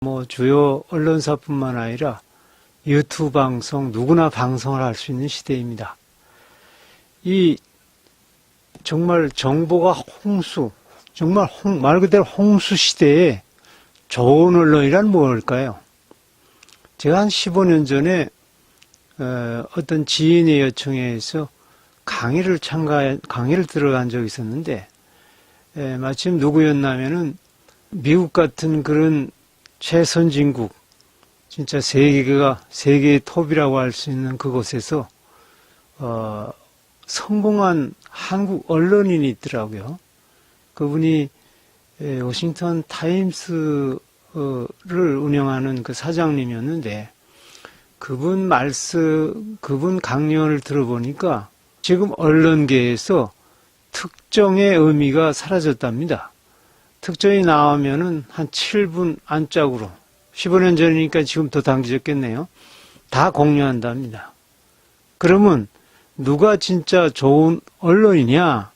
뭐 주요 언론사뿐만 아니라 유튜브 방송 누구나 방송을 할 수 있는 시대입니다. 이 정말 정보가 홍수, 정말 홍- 말 그대로 홍수 시대에 좋은 언론이란 뭘까요? 제가 한 15년 전에 어, 어떤 지인의 요청에 의해서 강의를 참가 강의를 들어간 적이 있었는데 에, 마침 누구였냐면은 미국 같은 그런 최선진국 진짜 세계가 세계의 톱이라고 할 수 있는 그곳에서 어, 성공한 한국 언론인이 있더라고요. 그분이 에, 워싱턴 타임스를 운영하는 그 사장님이었는데 그분 말씀, 그분 강연을 들어보니까 지금 언론계에서 특정의 의미가 사라졌답니다. 특정이 나오면은 한 7분 안짝으로 15년 전이니까 지금 더 당겨졌겠네요. 다 공유한답니다. 그러면 누가 진짜 좋은 언론이냐?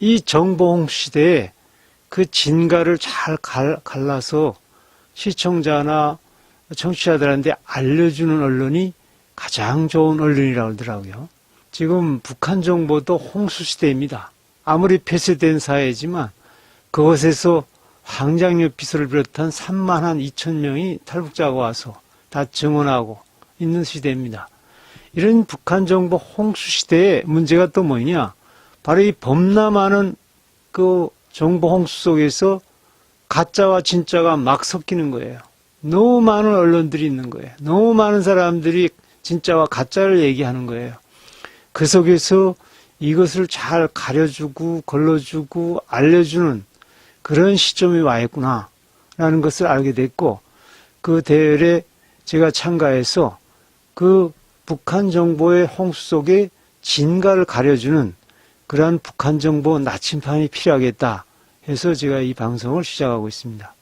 이 정보홍 시대에 그 진가를 잘 갈- 갈라서 시청자나 청취자들한테 알려주는 언론이 가장 좋은 언론이라고 하더라고요. 지금 북한 정보도 홍수 시대입니다. 아무리 폐쇄된 사회지만 그곳에서 황장엽 비서를 비롯한 3만 한 2천 명이 탈북자가 와서 다 증언하고 있는 시대입니다. 이런 북한 정보 홍수 시대에 문제가 또 뭐냐? 바로 이 범람하는 그 정보 홍수 속에서 가짜와 진짜가 막 섞이는 거예요. 너무 많은 언론들이 있는 거예요. 너무 많은 사람들이 진짜와 가짜를 얘기하는 거예요. 그 속에서 이것을 잘 가려주고 걸러주고 알려주는 그런 시점이 와 있구나 라는 것을 알게 됐고 그 대회에 제가 참가해서 그 북한 정보의 홍수 속에 진가를 가려주는 그러한 북한 정보 나침판이 필요하겠다 해서 제가 이 방송을 시작하고 있습니다.